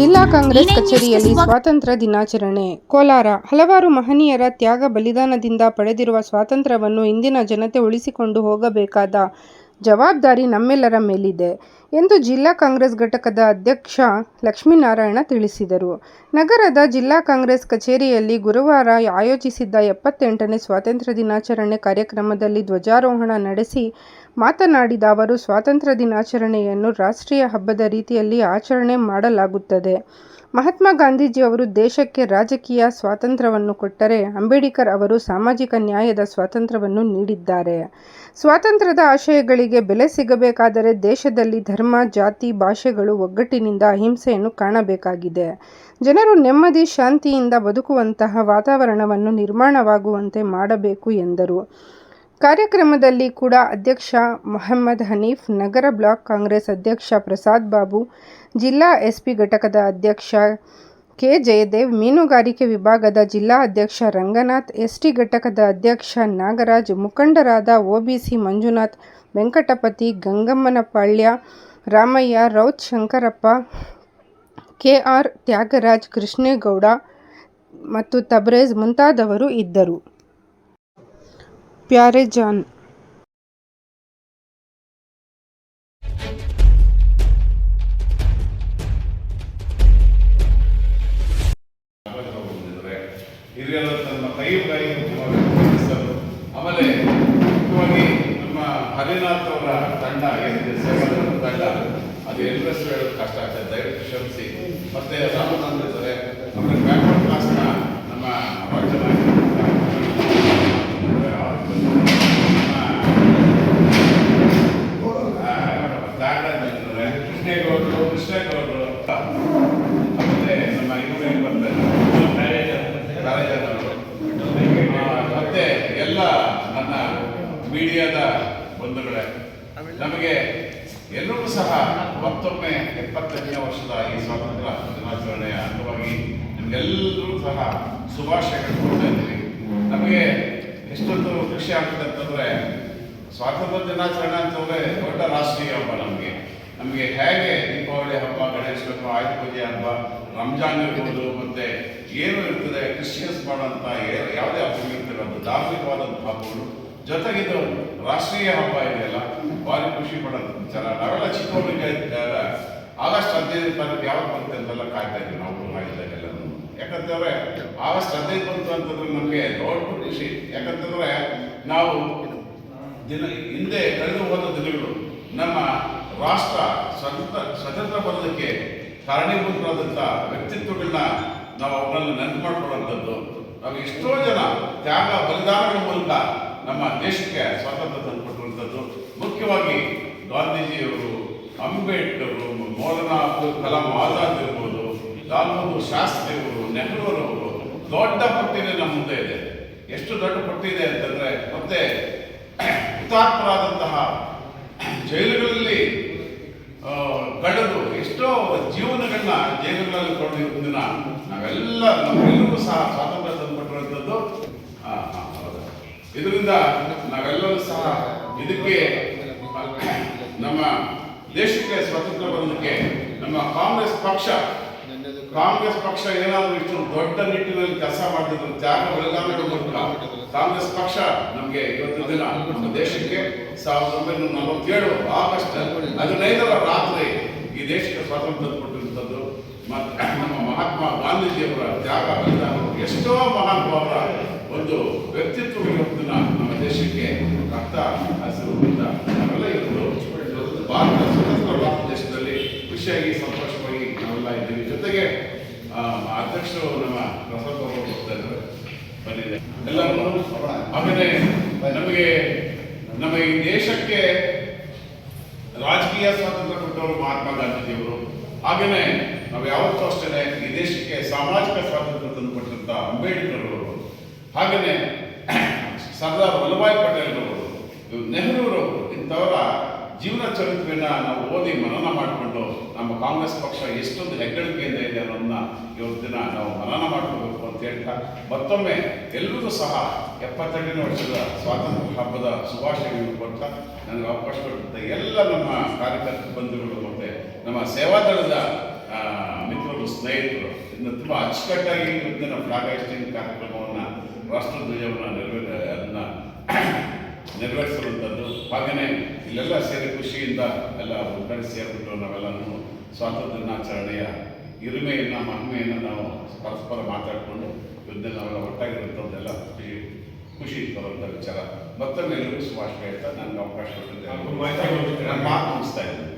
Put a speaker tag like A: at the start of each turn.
A: ಜಿಲ್ಲಾ ಕಾಂಗ್ರೆಸ್ ಕಚೇರಿಯಲ್ಲಿ ಸ್ವಾತಂತ್ರ್ಯ ದಿನಾಚರಣೆ. ಕೋಲಾರ. ಹಲವಾರು ಮಹನೀಯರ ತ್ಯಾಗ ಬಲಿದಾನದಿಂದ ಪಡೆದಿರುವ ಸ್ವಾತಂತ್ರ್ಯವನ್ನು ಇಂದಿನ ಜನತೆ ಉಳಿಸಿಕೊಂಡು ಹೋಗಬೇಕಾದ ಜವಾಬ್ದಾರಿ ನಮ್ಮೆಲ್ಲರ ಮೇಲಿದೆ ಎಂದು ಜಿಲ್ಲಾ ಕಾಂಗ್ರೆಸ್ ಘಟಕದ ಅಧ್ಯಕ್ಷ ಲಕ್ಷ್ಮೀನಾರಾಯಣ ತಿಳಿಸಿದರು. ನಗರದ ಜಿಲ್ಲಾ ಕಾಂಗ್ರೆಸ್ ಕಚೇರಿಯಲ್ಲಿ ಗುರುವಾರ ಆಯೋಜಿಸಿದ್ದ ಎಪ್ಪತ್ತೆಂಟನೇ ಸ್ವಾತಂತ್ರ್ಯ ದಿನಾಚರಣೆ ಕಾರ್ಯಕ್ರಮದಲ್ಲಿ ಧ್ವಜಾರೋಹಣ ನಡೆಸಿ ಮಾತನಾಡಿದ ಅವರು, ಸ್ವಾತಂತ್ರ್ಯ ದಿನಾಚರಣೆಯನ್ನು ರಾಷ್ಟ್ರೀಯ ಹಬ್ಬದ ರೀತಿಯಲ್ಲಿ ಆಚರಣೆ ಮಾಡಲಾಗುತ್ತದೆ. ಮಹಾತ್ಮ ಗಾಂಧೀಜಿಯವರು ದೇಶಕ್ಕೆ ರಾಜಕೀಯ ಸ್ವಾತಂತ್ರ್ಯವನ್ನು ಕೊಟ್ಟರೆ ಅಂಬೇಡ್ಕರ್ ಅವರು ಸಾಮಾಜಿಕ ನ್ಯಾಯದ ಸ್ವಾತಂತ್ರ್ಯವನ್ನು ನೀಡಿದ್ದಾರೆ. ಸ್ವಾತಂತ್ರ್ಯದ ಆಶಯಗಳಿಗೆ ಬೆಲೆ ಸಿಗಬೇಕಾದರೆ ದೇಶದಲ್ಲಿ ಧರ್ಮ, ಜಾತಿ, ಭಾಷೆಗಳು ಒಗ್ಗಟ್ಟಿನಿಂದ ಅಹಿಂಸೆಯನ್ನು ಕಾಣಬೇಕಾಗಿದೆ. ಜನರು ನೆಮ್ಮದಿ, ಶಾಂತಿಯಿಂದ ಬದುಕುವಂತಹ ವಾತಾವರಣವನ್ನು ನಿರ್ಮಾಣವಾಗುವಂತೆ ಮಾಡಬೇಕು ಎಂದರು. ಕಾರ್ಯಕ್ರಮದಲ್ಲಿ ಕೂಡ ಅಧ್ಯಕ್ಷ ಮೊಹಮ್ಮದ್ ಹನೀಫ್, ನಗರ ಬ್ಲಾಕ್ ಕಾಂಗ್ರೆಸ್ ಅಧ್ಯಕ್ಷ ಪ್ರಸಾದ್ ಬಾಬು, ಜಿಲ್ಲಾ ಎಸ್ಪಿ ಘಟಕದ ಅಧ್ಯಕ್ಷ ಕೆ ಜಯದೇವ್, ಮೀನುಗಾರಿಕೆ ವಿಭಾಗದ ಜಿಲ್ಲಾ ಅಧ್ಯಕ್ಷ ರಂಗನಾಥ್, ಎಸ್ಟಿ ಘಟಕದ ಅಧ್ಯಕ್ಷ ನಾಗರಾಜ್, ಮುಖಂಡರಾದ ಒಬಿಸಿ ಮಂಜುನಾಥ್, ವೆಂಕಟಪತಿ ಗಂಗಮ್ಮನಪಾಳ್ಯ, ರಾಮಯ್ಯ, ರೌತ್ ಶಂಕರಪ್ಪ, ಕೆಆರ್ ತ್ಯಾಗರಾಜ್ ಕೃಷ್ಣೇಗೌಡ ಮತ್ತು ತಬ್ರೇಜ್ ಮುಂತಾದವರು ಇದ್ದರು. ಪ್ಯಾರೆ ಜಾನ್.
B: ಆಮೇಲೆ ಮುಖ್ಯವಾಗಿ ನಮ್ಮ ಹರಿನಾಥ್ ಅವರ ತಂಡ ಅದು ಎಲ್ಲರಷ್ಟು ಹೇಳೋದು ಕಷ್ಟ ಆಗ್ತದೆ. ದಯವಿಟ್ಟು ಕ್ಷಮಿಸಿ. ಮತ್ತೆ ರಾಮನಾಥ್ ಇದ್ದಾರೆ ಆಮೇಲೆ ಬ್ಯಾಕ್ವರ್ಡ್ ಕ್ಲಾಸ್ನ ನಮ್ಮ ರಾಜ್ಯ ತ್ಯಾಗರಾಜ್ ಕೃಷ್ಣೇಗೌಡರು ಕೃಷ್ಣೇಗೌಡರು ಮತ್ತೆ ನಮ್ಮ ಇವರು ಏನು ಬರ್ತಾರೆ ರಾಜೇಂದ್ರವರು. ಆ, ಮತ್ತೆ ಎಲ್ಲ ನನ್ನ ಮೀಡಿಯಾದ ಬಂಧುಗಳೇ, ನಮಗೆ ಎಲ್ಲರೂ ಸಹ ಮತ್ತೊಮ್ಮೆ ಎಪ್ಪತ್ತನೆಯ ವರ್ಷದ ಈ ಸ್ವಾತಂತ್ರ್ಯ ದಿನಾಚರಣೆಯ ಅಂಗವಾಗಿ ನಿಮಗೆಲ್ಲರೂ ಸಹ ಶುಭಾಶಯಗಳು ಕೊಡ್ತಾ ಇದ್ದೀವಿ. ನಮಗೆ ಎಷ್ಟೊಂದು ಖುಷಿ ಆಗುತ್ತೆ ಅಂತಂದ್ರೆ, ಸ್ವಾತಂತ್ರ್ಯ ದಿನಾಚರಣೆ ಅಂತಂದ್ರೆ ದೊಡ್ಡ ರಾಷ್ಟ್ರೀಯ ಹಬ್ಬ ನಮಗೆ. ನಮಗೆ ಹೇಗೆ ದೀಪಾವಳಿ ಹಬ್ಬ, ಗಣೇಶ ಹಬ್ಬ, ಆಯುಧ ಪೂಜೆ ಹಬ್ಬ, ರಂಜಾನ್ ಇರ್ಬೋದು, ಮತ್ತೆ ಏನು ಇರ್ತದೆ ಕ್ರಿಶ್ಚಿಯನ್ಸ್ ಮಾಡುವಂತಹ ಯಾವುದೇ ಹಬ್ಬ ಇರ್ತದೆ ಒಂದು ಧಾರ್ಮಿಕವಾದಂಥ ಹಬ್ಬಗಳು. ಜೊತೆಗಿದು ರಾಷ್ಟ್ರೀಯ ಹಬ್ಬ ಇದೆಯಲ್ಲ, ಭಾರಿ ಖುಷಿ ಪಡೋದು ವಿಚಾರ ನಾವೆಲ್ಲ ಚಿಕ್ಕವರಿಗೆ ಇದ್ದಾಗ ಆಗಸ್ಟ್ ಹದಿನೈದು ತಾರೀಕು ಯಾವಾಗ ಬರುತ್ತೆ ಅಂತೆಲ್ಲ ಕಾಯ್ತಾ ಇದ್ವಿ ನಾವು ಮಾಡಿದಾಗೆಲ್ಲ ಯಾಕಂತಂದ್ರೆ ಆಗಸ್ಟ್ ಹದಿನೈದು ಬಂತು ಅಂತಂದ್ರೆ ನಮಗೆ ದೊಡ್ಡ ಖುಷಿ. ಯಾಕಂತಂದ್ರೆ ನಾವು ದಿನ ಹಿಂದೆ ಕಳೆದು ಹೋದ ದಿನಗಳು ನಮ್ಮ ರಾಷ್ಟ್ರ ಸ್ವತಂತ್ರ ಸ್ವತಂತ್ರ ಬರೋದಕ್ಕೆ ಕಾರಣೀಭೂತರಾದಂಥ ವ್ಯಕ್ತಿತ್ವಗಳನ್ನ ನಾವು ಅವರನ್ನು ನೆನಪು ಮಾಡ್ಕೊಳ್ಳುವಂಥದ್ದು. ನಾವು ಎಷ್ಟೋ ಜನ ತ್ಯಾಗ, ಬಲಿದಾನಗಳ ಮೂಲಕ ನಮ್ಮ ದೇಶಕ್ಕೆ ಸ್ವಾತಂತ್ರ್ಯ ತಂದುಕೊಟ್ಟುವಂಥದ್ದು ಮುಖ್ಯವಾಗಿ ಗಾಂಧೀಜಿಯವರು ಅಂಬೇಡ್ಕರ್ ಮೌಲಾನಾ ಅಬ್ದುಲ್ ಕಲಾಂ ಆಜಾದ್ ಇರ್ಬೋದು ಲಾಲ್ ಬಹದ್ದೂರ್ ಶಾಸ್ತ್ರಿ ಅವರು ನೆಹರೂರವರು ದೊಡ್ಡ ಪಟ್ಟಿನೇ ನಮ್ಮ ಮುಂದೆ ಇದೆ. ಎಷ್ಟು ದೊಡ್ಡ ಪಟ್ಟಿ ಇದೆ ಅಂತಂದ್ರೆ ಮತ್ತೆ ಹುತಾತ್ಮರಾದಂತಹ ಜೈಲುಗಳಲ್ಲಿ ಕಳೆದು ಎಷ್ಟೋ ಜೀವನಗಳನ್ನ ಜೈಲುಗಳಲ್ಲಿ ಕೊಂಡಿರೋ ದಿನ ನಾವೆಲ್ಲ ನಮ್ಮೆಲ್ಲರೂ ಸಹ ಸ್ವಾತಂತ್ರ್ಯ ತಂದುಕೊಟ್ಟಿರುವಂಥದ್ದು ಆ, ಆ, ಹೌದು. ಇದರಿಂದ ನಾವೆಲ್ಲರೂ ಸಹ ಇದಕ್ಕೆ ನಮ್ಮ ದೇಶಕ್ಕೆ ಸ್ವಾತಂತ್ರ್ಯ ಬರೋದಕ್ಕೆ ನಮ್ಮ ಕಾಂಗ್ರೆಸ್ ಪಕ್ಷ ಕಾಂಗ್ರೆಸ್ ಪಕ್ಷ ಏನಾದರೂ ಇಷ್ಟು ದೊಡ್ಡ ನಿಟ್ಟಿನಲ್ಲಿ ಕೆಲಸ ಮಾಡಿದ್ರು ತ್ಯಾಗ ಬಲಿದಾನಗಳ ಮೂಲಕ, ಕಾಂಗ್ರೆಸ್ ಪಕ್ಷ ನಮಗೆ ಇವತ್ತು ದಿನ ನಮ್ಮ ದೇಶಕ್ಕೆ ಸಾವಿರದ ಒಂಬೈನೂರ ನಲವತ್ತೇಳು ಆಗಸ್ಟ್ ಹದಿನೈದರ ರಾತ್ರಿ ಈ ದೇಶಕ್ಕೆ ಸ್ವಾತಂತ್ರ್ಯ ಕೊಟ್ಟಿರುವಂಥದ್ದು. ಮತ್ತು ನಮ್ಮ ಮಹಾತ್ಮ ಗಾಂಧೀಜಿಯವರ ತ್ಯಾಗ ಬಲಿದಾನ ಎಷ್ಟೋ ಮಹಾನುಭಾವರ ಒಂದು ವ್ಯಕ್ತಿತ್ವ ಇವತ್ತು ದಿನ ನಮ್ಮ ದೇಶಕ್ಕೆ ರಕ್ತ ಹಸಿರುವುದರಿಂದ ನಾವೆಲ್ಲ ಇವತ್ತು ಭಾರತ ಸ್ವತಂತ್ರ ಭಾರತ ದೇಶದಲ್ಲಿ ಖುಷಿಯಾಗಿ ಸಂತೋಷವಾಗಿ ನಾವೆಲ್ಲ ಇದ್ದೀವಿ. ಜೊತೆಗೆ ಅಧ್ಯಕ್ಷರು ನಮ್ಮ ಪ್ರಸಾದ್ ಅವರು ಬರ್ತಾ ಇದ್ದಾರೆ. ಬಂದಿದೆ. ಎಲ್ಲರೂ ಆಮೇಲೆ ನಮಗೆ, ನಮ್ಮ ಈ ದೇಶಕ್ಕೆ ರಾಜಕೀಯ ಸ್ವಾತಂತ್ರ್ಯ ಕೊಟ್ಟವರು ಮಹಾತ್ಮ ಗಾಂಧೀಜಿಯವರು. ಹಾಗೇನೆ, ನಾವು ಯಾವತ್ತೂ ಅಷ್ಟೇ ಈ ದೇಶಕ್ಕೆ ಸಾಮಾಜಿಕ ಸ್ವಾತಂತ್ರ್ಯ ತಂದು ಕೊಟ್ಟಂತ ಅಂಬೇಡ್ಕರ್ ಅವರು. ಹಾಗೇನೆ, ಸರ್ದಾರ್ ವಲ್ಲಭಾಯ್ ಪಟೇಲ್ ಅವರು ನೆಹರೂರವರು ಇಂಥವರ ಜೀವನ ಚರಿತ್ರೆಯನ್ನ ನಾವು ಓದಿ ಮನನ ಮಾಡಿಕೊಂಡು ನಮ್ಮ ಕಾಂಗ್ರೆಸ್ ಪಕ್ಷ ಎಷ್ಟೊಂದು ಹೆಗ್ಗಳಿಕೆಯಿಂದ ಇದೆ ಅನ್ನೋದನ್ನ ದಿನ ನಾವು ಮನನ ಮಾಡ್ಕೋಬೇಕು ಅಂತ ಹೇಳ್ತಾ ಮತ್ತೊಮ್ಮೆ ಎಲ್ಲರೂ ಸಹ ಎಪ್ಪತ್ತೆಂಟನೇ ವರ್ಷದ ಸ್ವಾತಂತ್ರ್ಯ ಹಬ್ಬದ ಶುಭಾಶಯಗಳು ಕೊಡ್ತಾ ನನಗೆ ಅವಕಾಶ ಕೊಟ್ಟಂತ ಎಲ್ಲ ನಮ್ಮ ಕಾರ್ಯಕರ್ತ ಬಂಧುಗಳು ಮತ್ತೆ ನಮ್ಮ ಸೇವಾದಳದ ಮಿತ್ರರು ಮಿತ್ರರು ಇನ್ನು ತುಂಬ ಅಚ್ಚುಕಟ್ಟಾಗಿ ಇವತ್ತಿನ ಫ್ಲಾಗ್ ಹಾಸ್ಟಿಂಗ್ ಕಾರ್ಯಕ್ರಮವನ್ನು ರಾಷ್ಟ್ರಧ್ವಜವನ್ನು ನೆರವೇರ ಅದನ್ನ ನೆರವೇರಿಸುವಂಥದ್ದು ಹಾಗೆಯೇ ಇಲ್ಲೆಲ್ಲ ಸೇರಿ ಖುಷಿಯಿಂದ ಎಲ್ಲ ಒಂದು ಕಡೆ ಸೇರಿಬಿಟ್ಟು ನಾವೆಲ್ಲನೂ ಸ್ವಾತಂತ್ರ್ಯ ದಿನಾಚರಣೆಯ ಇರುಮೆಯನ್ನು ಮಹಿಮೆಯನ್ನು ನಾವು ಪರಸ್ಪರ ಮಾತಾಡಿಕೊಂಡು ಯುದ್ಧ ನಾವೆಲ್ಲ ಒಟ್ಟಾಗಿರುವಂಥದ್ದೆಲ್ಲ ಖುಷಿ ಖುಷಿ ಬರುವಂಥ ವಿಚಾರ. ಮತ್ತೊಮ್ಮೆ ಎಲ್ಲರಿಗೂ ಶುಭಾಶಯ ಹೇಳ್ತಾ ನನಗೆ ಅವಕಾಶ ಕೊಟ್ಟಿದ್ದೆ ಮಾತು ಮುಗಿಸ್ತಾ ಇದ್ದೀನಿ.